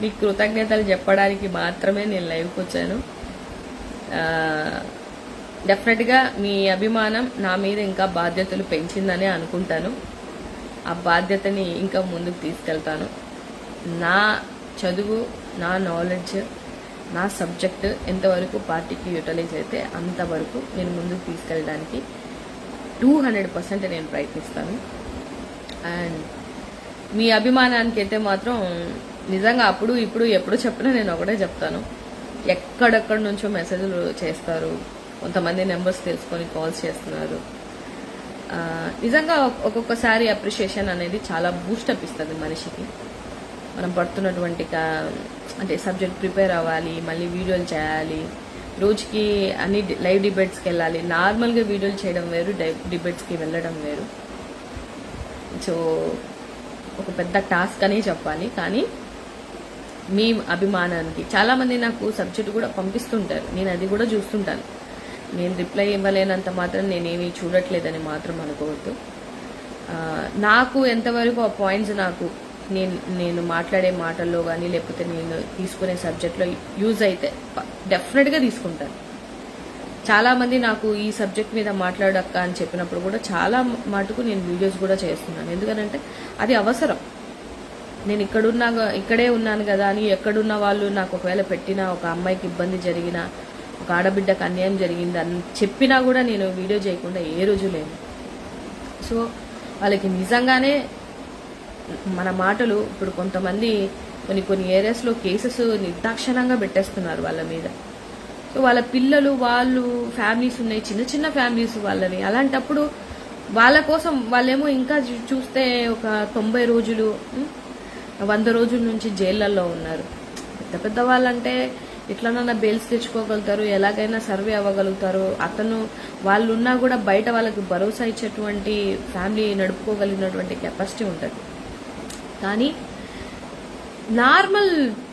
మీకు కృతజ్ఞతలు చెప్పడానికి మాత్రమే నేను లైవ్కి వచ్చాను. డెఫినెట్గా మీ అభిమానం నా మీద ఇంకా బాధ్యతలు పెంచిందనే అనుకుంటాను. ఆ బాధ్యతని ఇంకా ముందుకు తీసుకెళ్తాను. నా చదువు నా నాలెడ్జ్ నా సబ్జెక్ట్ ఎంతవరకు పార్టీకి యూటిలైజ్ అయితే అంతవరకు నేను ముందుకు తీసుకెళ్ళడానికి టూ హండ్రెడ్ పర్సెంట్ నేను ప్రయత్నిస్తాను. అండ్ మీ అభిమానానికి అయితే మాత్రం నిజంగా అప్పుడు ఇప్పుడు ఎప్పుడు చెప్పినా నేను ఒకటే చెప్తాను. ఎక్కడెక్కడి నుంచో మెసేజ్లు చేస్తారు. కొంతమంది నెంబర్స్ తెలుసుకొని కాల్స్ చేస్తున్నారు. నిజంగా ఒక్కొక్కసారి అప్రిషియేషన్ అనేది చాలా బూస్టప్ ఇస్తుంది మనిషికి. మనం పడుతున్నటువంటి అంటే సబ్జెక్ట్ ప్రిపేర్ అవ్వాలి మళ్ళీ వీడియోలు చేయాలి. రోజుకి అన్ని లైవ్ డిబేట్స్కి వెళ్ళాలి. నార్మల్గా వీడియోలు చేయడం వేరు డై- డిబేట్స్కి వెళ్ళడం వేరు. సో ఒక పెద్ద టాస్క్ అనే చెప్పాలి. కానీ మీ అభిమానానికి. చాలామంది నాకు సబ్జెక్ట్ కూడా పంపిస్తుంటారు. నేను అది కూడా చూస్తుంటాను. నేను రిప్లై ఇవ్వలేనంత మాత్రం నేనేమి చూడట్లేదని మాత్రం అనుకోవద్దు. నాకు ఎంతవరకు ఆ పాయింట్స్ నాకు నేను నేను మాట్లాడే మాటల్లో కానీ లేకపోతే నేను తీసుకునే సబ్జెక్ట్లో యూజ్ అయితే డెఫినెట్గా తీసుకుంటాను. చాలామంది నాకు ఈ సబ్జెక్ట్ మీద మాట్లాడక్క అని చెప్పినప్పుడు కూడా చాలా మటుకు నేను వీడియోస్ కూడా చేస్తున్నాను. ఎందుకనంటే అది అవసరం. నేను ఇక్కడున్నా ఇక్కడే ఉన్నాను కదా అని ఎక్కడున్న వాళ్ళు నాకు ఒకవేళ పెట్టినా ఒక అమ్మాయికి ఇబ్బంది జరిగినా ఒక ఆడబిడ్డకు అన్యాయం జరిగింది అని చెప్పినా కూడా నేను వీడియో చేయకుండా ఏ రోజు లేను. సో వాళ్ళకి నిజంగానే మన మాటలు ఇప్పుడు కొంతమంది కొన్ని కొన్ని ఏరియాస్లో కేసెస్ నిర్దాక్షణంగా పెట్టేస్తున్నారు వాళ్ళ మీద. సో వాళ్ళ పిల్లలు వాళ్ళు ఫ్యామిలీస్ ఉన్నాయి చిన్న చిన్న ఫ్యామిలీస్ వాళ్ళవి. అలాంటప్పుడు వాళ్ళ కోసం వాళ్ళేమో ఇంకా చూ- చూస్తే ఒక తొంభై రోజులు వంద రోజుల నుంచి జైళ్ళల్లో ఉన్నారు. పెద్ద పెద్ద వాళ్ళంటే ఎట్లనన్నా బెయిల్స్ తెచ్చుకోగలుగుతారు ఎలాగైనా సర్వే అవ్వగలుగుతారు. అతను వాళ్ళు ఉన్నా కూడా బయట వాళ్ళకి భరోసా ఇచ్చేటువంటి ఫ్యామిలీ నడుపుకోగలిగినటువంటి కెపాసిటీ ఉంటుంది. కానీ నార్మల్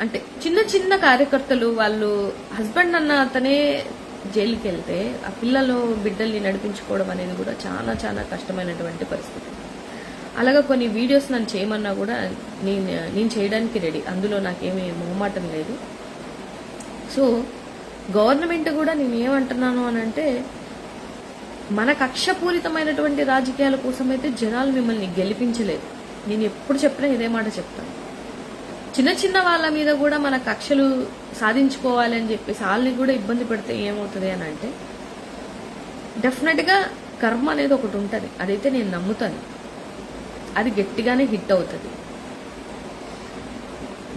అంటే చిన్న చిన్న కార్యకర్తలు వాళ్ళు హస్బెండ్ అన్న అతనే జైలుకి వెళ్తే ఆ పిల్లలు బిడ్డల్ని నడిపించుకోవడం అనేది కూడా చాలా చాలా కష్టమైనటువంటి పరిస్థితి. అలాగా కొన్ని వీడియోస్ నన్ను చేయమన్నా కూడా నేను నేను చేయడానికి రెడీ. అందులో నాకేమీ మొహమాటం లేదు. సో గవర్నమెంట్ కూడా నేను ఏమంటున్నాను అని అంటే మన కక్షపూరితమైనటువంటి రాజకీయాల కోసం అయితే జనాలు మిమ్మల్ని గెలిపించలేదు. నేను ఎప్పుడు చెప్పినా ఇదే మాట చెప్తాను. చిన్న చిన్న వాళ్ళ మీద కూడా మన కక్షలు సాధించుకోవాలి అని చెప్పేసి వాళ్ళని కూడా ఇబ్బంది పెడితే ఏమవుతుంది అని అంటే డెఫినెట్గా కర్మ అనేది ఒకటి ఉంటుంది. అదైతే నేను నమ్ముతాను. అది గట్టిగానే హిట్ అవుతుంది.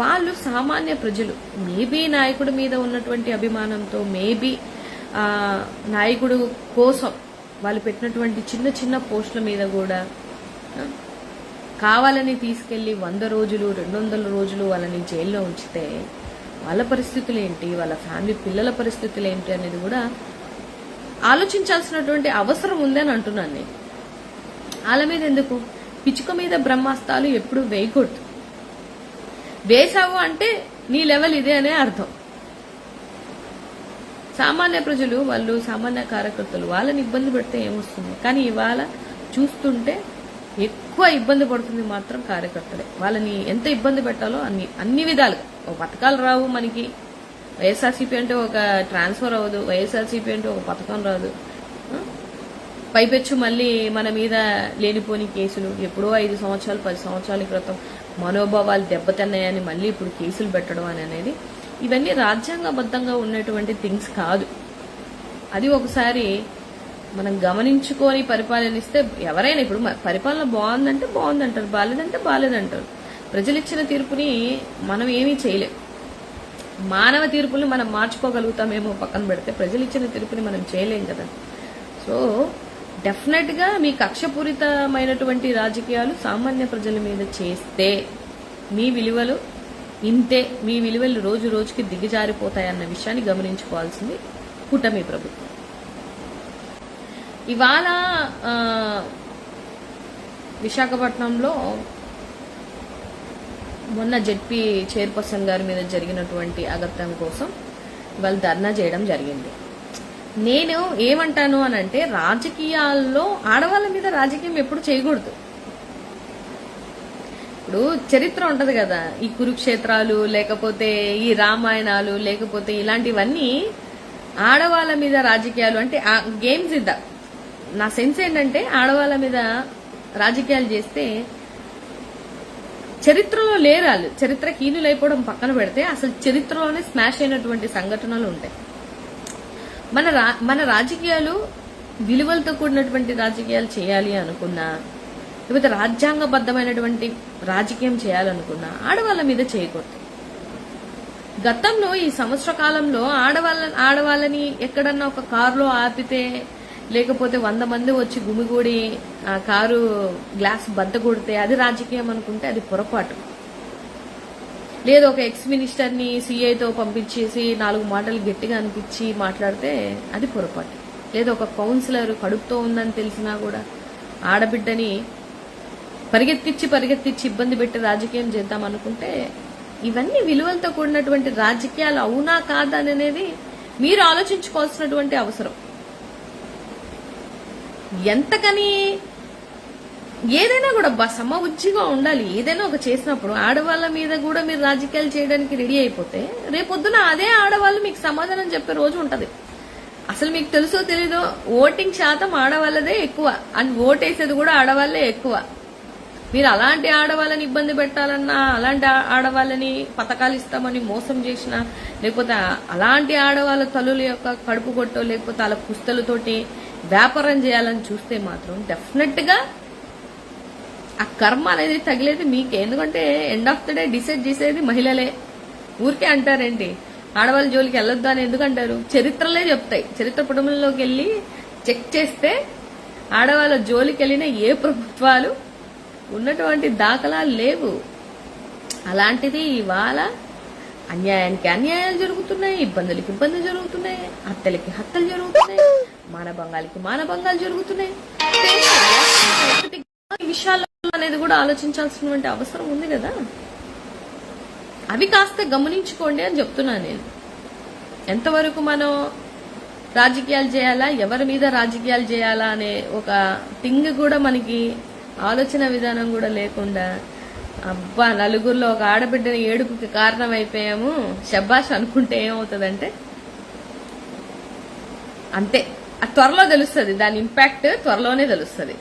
వాళ్ళు సామాన్య ప్రజలు మేబీ నాయకుడి మీద ఉన్నటువంటి అభిమానంతో మేబీ నాయకుడు కోసం వాళ్ళు పెట్టినటువంటి చిన్న చిన్న పోస్టుల మీద కూడా కావాలని తీసుకెళ్ళి వంద రోజులు రెండు వందల రోజులు వాళ్ళని జైల్లో ఉంచితే వాళ్ళ పరిస్థితులు ఏంటి వాళ్ళ ఫ్యామిలీ పిల్లల పరిస్థితులు ఏంటి అనేది కూడా ఆలోచించాల్సినటువంటి అవసరం ఉందని అంటున్నాను నేను. వాళ్ళ మీద ఎందుకు? పిచ్చుక మీద బ్రహ్మాస్త్రాలు ఎప్పుడు వేయకూడదు. వేసావు అంటే నీ లెవెల్ ఇదే అనే అర్థం. సామాన్య ప్రజలు వాళ్ళు సామాన్య కార్యకర్తలు వాళ్ళని ఇబ్బంది పెడితే ఏమొస్తుంది? కానీ ఇవాళ చూస్తుంటే ఎక్కువ ఇబ్బంది పడుతుంది మాత్రం కార్యకర్తలే. వాళ్ళని ఎంత ఇబ్బంది పెట్టాలో అన్ని అన్ని విధాలుగా. ఒక పథకాలు రావు మనకి. వైఎస్ఆర్సీపీ అంటే ఒక ట్రాన్స్ఫర్ అవ్వదు. వైఎస్ఆర్సీపీ అంటే ఒక పథకం రాదు. పైపెచ్చు మళ్ళీ మన మీద లేనిపోని కేసులు. ఎప్పుడో ఐదు సంవత్సరాలు పది సంవత్సరాల క్రితం మనోభావాలు దెబ్బతిన్నాయని మళ్ళీ ఇప్పుడు కేసులు పెట్టడం అని అనేది ఇవన్నీ రాజ్యాంగబద్ధంగా ఉన్నటువంటి థింగ్స్ కాదు. అది ఒకసారి మనం గమనించుకొని పరిపాలనిస్తే ఎవరైనా ఇప్పుడు పరిపాలన బాగుందంటే బాగుందంటారు బాలేదంటే బాలేదంటారు. ప్రజలు ఇచ్చిన తీర్పుని మనం ఏమీ చేయలేం. మానవ తీర్పుని మనం మార్చుకోగలుగుతామేమో పక్కన పెడితే ప్రజలు ఇచ్చిన తీర్పుని మనం చేయలేం కదా. సో డెఫినెట్గా మీ కక్షపూరితమైనటువంటి రాజకీయాలు సామాన్య ప్రజల మీద చేస్తే మీ విలువలు ఇంతే మీ విలువలు రోజు రోజుకి దిగజారిపోతాయన్న విషయాన్ని గమనించుకోవాల్సింది కూటమి ప్రభుత్వం. ఇవాళ విశాఖపట్నంలో మొన్న జెడ్పీ చైర్పర్సన్ గారి మీద జరిగినటువంటి అగత్యం కోసం వాళ్ళు ధర్నా చేయడం జరిగింది. నేను ఏమంటాను అని అంటే రాజకీయాల్లో ఆడవాళ్ళ మీద రాజకీయం ఎప్పుడు చేయకూడదు. ఇప్పుడు చరిత్ర ఉంటది కదా ఈ కురుక్షేత్రాలు లేకపోతే ఈ రామాయణాలు లేకపోతే ఇలాంటివన్నీ ఆడవాళ్ళ మీద రాజకీయాలు అంటే ఆ గేమ్స్ ఇద్దా. నా సెన్స్ ఏంటంటే ఆడవాళ్ళ మీద రాజకీయాలు చేస్తే చరిత్రలో లేరాలు చరిత్ర హీనులైపోవడం పక్కన పెడితే అసలు చరిత్రలోనే స్మాష్ అయినటువంటి సంఘటనలు ఉంటాయి. మన రా మన రాజకీయాలు విలువలతో కూడినటువంటి రాజకీయాలు చేయాలి అనుకున్నా లేకపోతే రాజ్యాంగబద్ధమైనటువంటి రాజకీయం చేయాలనుకున్నా ఆడవాళ్ళ మీద చేయకూడదు. గతంలో ఈ సంవత్సర కాలంలో ఆడవాళ్ళ ఆడవాళ్ళని ఎక్కడన్నా ఒక కారులో ఆపితే లేకపోతే వంద మంది వచ్చి గుమిగూడి ఆ కారు గ్లాస్ బద్ద కొడితే అది రాజకీయం అనుకుంటే అది పొరపాటు. లేదు ఒక ఎక్స్ మినిస్టర్ని సీఐతో పంపించేసి నాలుగు మాటలు గట్టిగా అనిపించి మాట్లాడితే అది పొరపాటు. లేదు ఒక కౌన్సిలర్ కడుపుతో ఉందని తెలిసినా కూడా ఆడబిడ్డని పరిగెత్తిచ్చి పరిగెత్తిచ్చి ఇబ్బంది పెట్టి రాజకీయం చేద్దాం అనుకుంటే ఇవన్నీ విలువలతో కూడినటువంటి రాజకీయాలు అవునా కాదా అనేది మీరు ఆలోచించుకోవాల్సినటువంటి అవసరం. ఎంతకని ఏదైనా కూడా బ- సమ ఉండాలి. ఏదైనా ఒక చేసినప్పుడు ఆడవాళ్ళ మీద కూడా మీరు రాజకీయాలు చేయడానికి రెడీ అయిపోతే రేపొద్దున అదే ఆడవాళ్ళు మీకు సమాధానం చెప్పే రోజు ఉంటది. అసలు మీకు తెలుసో తెలీదో ఓటింగ్ శాతం ఆడవాళ్ళదే ఎక్కువ. అండ్ ఓటేసేది కూడా ఆడవాళ్ళే ఎక్కువ. మీరు అలాంటి ఆడవాళ్ళని ఇబ్బంది పెట్టాలన్నా అలాంటి ఆడవాళ్ళని పథకాలు ఇస్తామని మోసం చేసినా లేకపోతే అలాంటి ఆడవాళ్ళ తల్లుల యొక్క కడుపు కొట్టో లేకపోతే వాళ్ళ పుస్తలతోటి వ్యాపారం చేయాలని చూస్తే మాత్రం డెఫినెట్గా ఆ కర్మ అనేది తగిలేది మీకే. ఎందుకంటే end of the day decide చేసేది మహిళలే. ఊరికే అంటారేంటి? ఆడవాళ్ళ జోలికి వెళ్ళొద్దు అని ఎందుకంటారు? చరిత్రలే చెప్తాయి. చరిత్ర కుటుంబంలోకి వెళ్ళి చెక్ చేస్తే ఆడవాళ్ళ జోలికి వెళ్ళిన ఏ ప్రభుత్వాలు ఉన్నటువంటి దాఖలాలు లేవు. అలాంటిది ఇవాళ అన్యాయానికి అన్యాయాలు జరుగుతున్నాయి ఇబ్బందులకి ఇబ్బందులు జరుగుతున్నాయి హత్యలకి హత్యలు జరుగుతున్నాయి మానభంగాలకి మానభంగాలు జరుగుతున్నాయి. విషయాల్లో అనేది కూడా ఆలోచించాల్సినటువంటి అవసరం ఉంది కదా? అవి కాస్త గమనించుకోండి అని చెప్తున్నాను నేను. ఎంతవరకు మనం రాజకీయాలు చేయాలా ఎవరి మీద రాజకీయాలు చేయాలా అనే ఒక థింగ్ కూడా మనకి ఆలోచన విధానం కూడా లేకుండా అబ్బా నలుగురిలో ఒక ఆడబిడ్డని ఏడుపుకి కారణం అయిపోయాము శబ్బాష్ అనుకుంటే ఏమవుతుందంటే? అంతే. త్వరలో తెలుస్తుంది. దాని ఇంపాక్ట్ త్వరలోనే తెలుస్తుంది.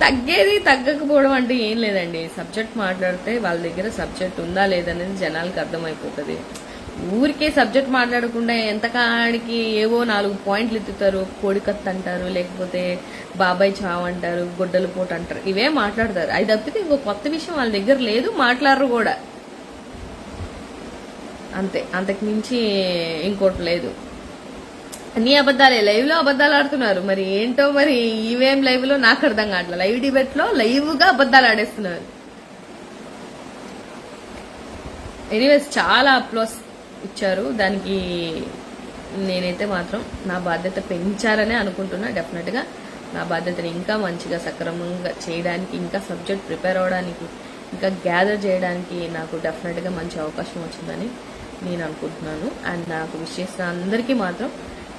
తగ్గేది తగ్గకపోవడం అంటే ఏం లేదండి. సబ్జెక్ట్ మాట్లాడితే వాళ్ళ దగ్గర సబ్జెక్ట్ ఉందా లేదనేది జనాలకు అర్థమైపోతుంది. ఊరికే సబ్జెక్ట్ మాట్లాడకుండా ఎంతకాడికి ఏవో నాలుగు పాయింట్లు ఎత్తుతారు. కోడికత్త అంటారు లేకపోతే బాబాయ్ చావ్ అంటారు గొడ్డల పోటు అంటారు. ఇవే మాట్లాడతారు. అది తప్పితే ఇంకో కొత్త విషయం వాళ్ళ దగ్గర లేదు మాట్లాడరు కూడా. అంతే. అంతకు మించి ఇంకోటి లేదు. అన్ని అబద్దాలే లైవ్లో అబద్ధాలు ఆడుతున్నారు. మరి ఏంటో మరి ఈవేం లైవ్లో నాకు అర్థం కావట్లేదు. లైవ్ డిబేట్లో లైవ్గా అబద్ధాలు ఆడేస్తున్నారు. ఎనీవేస్ చాలా అప్లోస్ ఇచ్చారు. దానికి నేనైతే మాత్రం నా బాధ్యత పెంచారనే అనుకుంటున్నా డెఫినెట్గా. నా బాధ్యతని ఇంకా మంచిగా సక్రమంగా చేయడానికి ఇంకా సబ్జెక్ట్ ప్రిపేర్ అవడానికి ఇంకా గ్యాదర్ చేయడానికి నాకు డెఫినెట్గా మంచి అవకాశం వచ్చిందని నేను అనుకుంటున్నాను. అండ్ నాకు విష్ చేసిన అందరికీ మాత్రం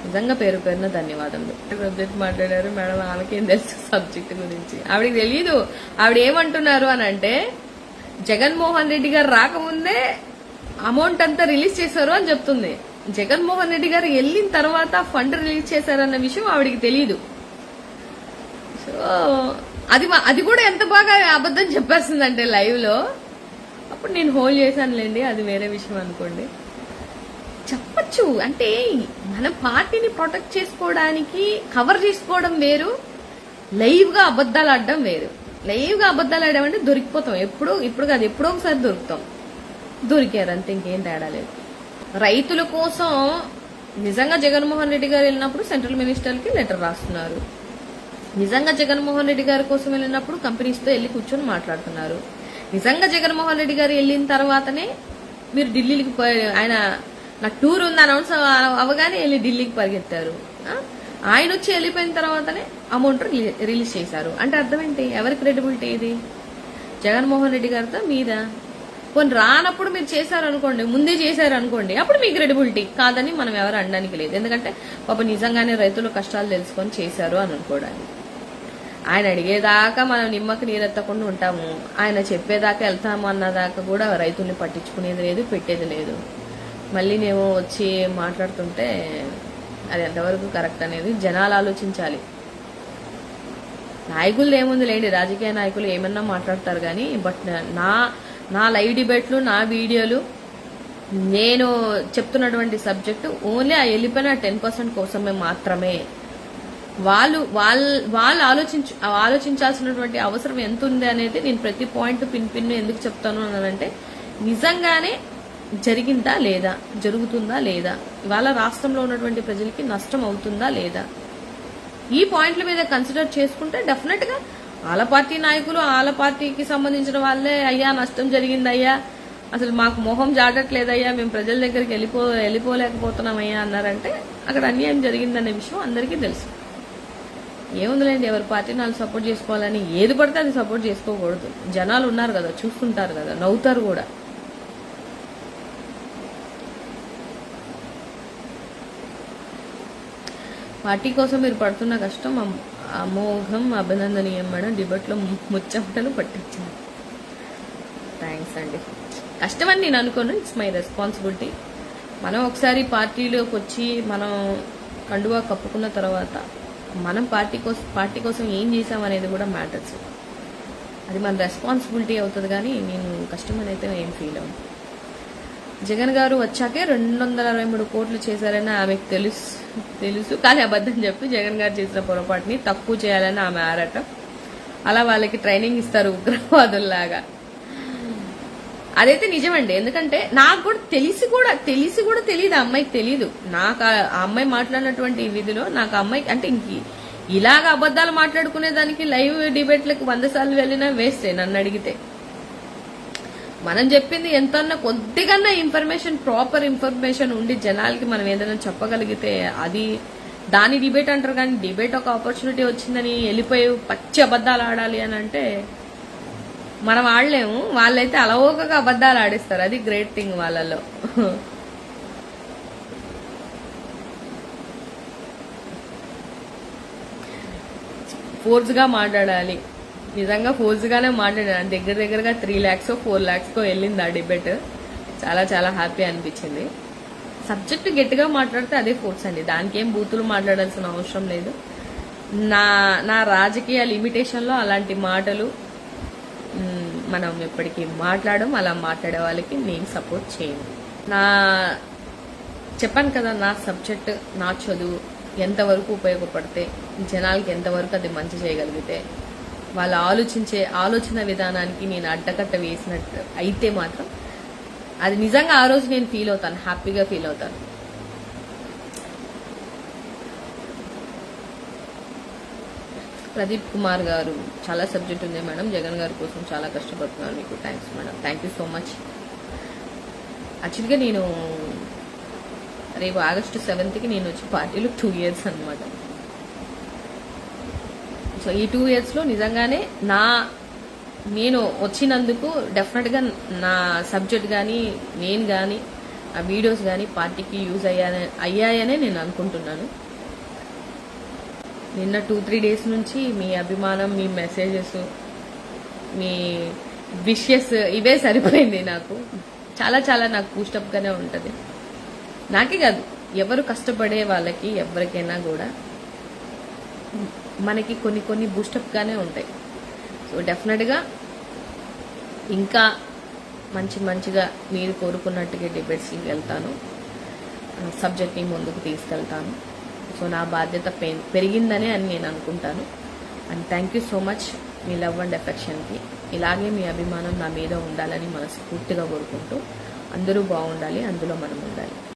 నిజంగా పేరు పేరున ధన్యవాదములు. సబ్జెక్ట్ మాట్లాడారు మేడం ఆమెకేం తెలుసు సబ్జెక్ట్ గురించి? ఆవిడకి తెలియదు ఆవిడ ఏమంటున్నారు అని అంటే జగన్మోహన్ రెడ్డి గారు రాకముందే అమౌంట్ అంతా రిలీజ్ చేశారు అని చెప్తుంది. జగన్మోహన్ రెడ్డి గారు వెళ్ళిన తర్వాత ఫండ్ రిలీజ్ చేశారన్న విషయం ఆవిడకి తెలియదు సో అది మా- అది కూడా ఎంత బాగా అబద్ధం చెప్పేస్తుందంటే లైవ్లో అప్పుడు నేను హోల్డ్ చేశానులేండి అది వేరే విషయం అనుకోండి. చెప్పచ్చు. అంటే మన పార్టీని ప్రొటెక్ట్ చేసుకోవడానికి కవర్ చేసుకోవడం వేరు లైవ్గా అబద్ధాలు ఆడడం వేరు. లైవ్గా అబద్ధాలు ఆడామంటే దొరికిపోతాం. ఎప్పుడు ఇప్పుడు కాదు ఎప్పుడో ఒకసారి దొరుకుతాం. దొరికారు అంతే ఇంకేం తేడా లేదు. రైతుల కోసం నిజంగా జగన్మోహన్ రెడ్డి గారు వెళ్ళినప్పుడు సెంట్రల్ మినిస్టర్కి లెటర్ రాస్తున్నారు. నిజంగా జగన్మోహన్ రెడ్డి గారి కోసం వెళ్ళినప్పుడు కంపెనీస్తో వెళ్ళి కూర్చొని మాట్లాడుతున్నారు. నిజంగా జగన్మోహన్ రెడ్డి గారు వెళ్ళిన తర్వాతనే మీరు ఢిల్లీకి ఆయన నాకు టూర్ ఉంది అనౌన్స్ అవగానే వెళ్ళి ఢిల్లీకి పరిగెత్తారు. ఆయన వచ్చి వెళ్ళిపోయిన తర్వాతనే అమౌంట్ రిలీజ్ చేశారు. అంటే అర్థం ఏంటి? ఎవరి క్రెడిబిలిటీ ఇది? జగన్మోహన్ రెడ్డి గారితో మీద? కొన్ని రానప్పుడు మీరు చేశారు అనుకోండి ముందే చేశారు అనుకోండి అప్పుడు మీ క్రెడిబిలిటీ కాదని మనం ఎవరు అనడానికి లేదు. ఎందుకంటే పాప నిజంగానే రైతుల కష్టాలు తెలుసుకొని చేశారు అని అనుకోవడానికి. ఆయన అడిగేదాకా మనం నిమ్మకి నీరెత్తకుండా ఉంటాము. ఆయన చెప్పేదాకా వెళ్తాము అన్నదాకా కూడా రైతుల్ని పట్టించుకునేది లేదు పెట్టేది లేదు. మళ్ళీ నేను వచ్చి మాట్లాడుతుంటే అది ఎంతవరకు కరెక్ట్ అనేది జనాలు ఆలోచించాలి. నాయకులు ఏముంది లేండి రాజకీయ నాయకులు ఏమన్నా మాట్లాడతారు కానీ బట్ నా నా లైవ్ డిబేట్లు నా వీడియోలు నేను చెప్తున్నటువంటి సబ్జెక్టు ఓన్లీ ఆ వెళ్ళిపోయిన టెన్ పర్సెంట్ కోసమే మాత్రమే. వాళ్ళు వాళ్ళ వాళ్ళు ఆలోచించు ఆలోచించాల్సినటువంటి అవసరం ఎంత ఉంది అనేది నేను ప్రతి పాయింట్ పిన్ పిన్ ఎందుకు చెప్తాను అనంటే నిజంగానే జరిగిందా లేదా? జరుగుతుందా లేదా? ఇవాళ రాష్ట్రంలో ఉన్నటువంటి ప్రజలకి నష్టం అవుతుందా లేదా? ఈ పాయింట్ల మీద కన్సిడర్ చేసుకుంటే డెఫినెట్గా వాళ్ళ పార్టీ నాయకులు వాళ్ళ పార్టీకి సంబంధించిన వాళ్ళే అయ్యా నష్టం జరిగిందయ్యా. అసలు మాకు మొహం జాడట్లేదయ్యా. మేము ప్రజల దగ్గరికి వెళ్ళిపో వెళ్ళిపోలేకపోతున్నామయ్యా అన్నారంటే అక్కడ అన్యాయం జరిగిందనే విషయం అందరికీ తెలుసు. ఏముందిలేండి ఎవరి పార్టీని వాళ్ళు సపోర్ట్ చేసుకోవాలని? ఏది పడితే అది సపోర్ట్ చేసుకోకూడదు. జనాలు ఉన్నారు కదా చూస్తుంటారు కదా నవ్వుతారు కూడా. పార్టీ కోసం మీరు పడుతున్న కష్టం అమోఘం అభినందనీయం మేడం. డిబేట్లో ముచ్చమటలు పట్టించారు. థ్యాంక్స్ అండి. కష్టం అని నేను అనుకోను. ఇట్స్ మై రెస్పాన్సిబిలిటీ మనం ఒకసారి పార్టీలోకి వచ్చి మనం కండువా కప్పుకున్న తర్వాత మనం పార్టీ కోసం పార్టీ కోసం ఏం చేసాం అనేది కూడా మ్యాటర్స్ అది మన రెస్పాన్సిబిలిటీ అవుతుంది కానీ నేను కష్టం అయితే ఏం ఫీల్ అవ్వను. జగన్ గారు వచ్చాకే రెండు వందల అరవై మూడు కోట్లు చేశారని ఆమెకు తెలుసు తెలుసు. కానీ అబద్ధం చెప్పి జగన్ గారు చేసిన పొరపాటుని తక్కువ చేయాలని ఆమె ఆరాటం. అలా వాళ్ళకి ట్రైనింగ్ ఇస్తారు ఉగ్రవాదుల్లాగా. అదైతే నిజమండి. ఎందుకంటే నాకు కూడా తెలిసి కూడా తెలిసి కూడా తెలియదు ఆ అమ్మాయికి తెలియదు నాకు ఆ అమ్మాయి మాట్లాడినటువంటి విధిలో నాకు అమ్మాయికి అంటే ఇంక ఇలాగ అబద్ధాలు మాట్లాడుకునే దానికి లైవ్ డిబేట్లకు వంద సార్లు వెళ్ళినా వేస్తే నన్ను అడిగితే. మనం చెప్పింది ఎంతన్నా కొద్దిగన్నా ఇన్ఫర్మేషన్ ప్రాపర్ ఇన్ఫర్మేషన్ ఉండి జనాలకి మనం ఏదైనా చెప్పగలిగితే అది దాని డిబేట్ అంటారు కానీ డిబేట్ ఒక ఆపర్చునిటీ వచ్చిందని వెళ్ళిపోయి పచ్చి అబద్ధాలు ఆడాలి అని అంటే మనం ఆడలేము. వాళ్ళైతే అలవోకగా అబద్ధాలు ఆడిస్తారు. అది గ్రేట్ థింగ్ వాళ్ళలో ఫోర్స్గా మాట్లాడాలి. నిజంగా ఫోర్స్గానే మాట్లాడాను. దగ్గర దగ్గరగా త్రీ ల్యాక్స్ ఫోర్ ల్యాక్స్కో వెళ్ళింది ఆ డిబేట్ చాలా చాలా హ్యాపీ అనిపించింది. సబ్జెక్ట్ గట్టిగా మాట్లాడితే అదే ఫోర్స్ అండి. దానికి ఏం బూతులు మాట్లాడాల్సిన అవసరం లేదు. నా నా రాజకీయ లిమిటేషన్లో అలాంటి మాటలు మనం ఎప్పటికీ మాట్లాడడం అలా మాట్లాడే వాళ్ళకి నేను సపోర్ట్ చేయను. నా చెప్పాను కదా నా సబ్జెక్ట్ నా చదువు ఎంతవరకు ఉపయోగపడితే జనాలకి ఎంతవరకు అది మంచి చేయగలిగితే వాళ్ళు ఆలోచించే ఆలోచన విధానానికి నేను అడ్డకట్ట వేసినట్టు అయితే మాత్రం అది నిజంగా ఆ రోజు నేను ఫీల్ అవుతాను హ్యాపీగా ఫీల్ అవుతాను. ప్రదీప్ కుమార్ గారు చాలా సబ్జెక్ట్ ఉంది మేడం. జగన్ గారి కోసం చాలా కష్టపడుతున్నారు మీకు. Thanks madam. Thank you so much actually నేను రేపు ఆగస్టు సెవెంత్కి నేను వచ్చి పార్టీలో టూ ఇయర్స్ అనమాట సో ఈ టూ ఇయర్స్లో నిజంగానే నా నేను వచ్చినందుకు డెఫినెట్గా నా సబ్జెక్ట్ కానీ నేను కానీ ఆ వీడియోస్ కానీ పార్టీకి యూజ్ అయ్యానే అయ్యాయనే నేను అనుకుంటున్నాను. నిన్న టూ త్రీ డేస్ నుంచి మీ అభిమానం మీ మెసేజెస్ మీ విషెస్ ఇవే సరిపోయింది నాకు. చాలా చాలా నాకు పూస్టప్గానే ఉంటుంది. నాకే కాదు ఎవరు కష్టపడే వాళ్ళకి ఎవరికైనా కూడా మనకి కొన్ని కొన్ని బూస్టప్గానే ఉంటాయి. సో డెఫినెట్గా ఇంకా మంచి మంచిగా మీరు కోరుకున్నట్టుగా డిబేట్స్కి వెళ్తాను. సబ్జెక్ట్ని ముందుకు తీసుకెళ్తాను. సో నా బాధ్యత పె- పెరిగిందని అని నేను అనుకుంటాను. And thank you so much me love and ఎఫెక్షన్కి ఇలాగే మీ అభిమానం నా మీద ఉండాలని మనస్ఫూర్తిగా కోరుకుంటూ అందరూ బాగుండాలి అందులో మనం ఉండాలి.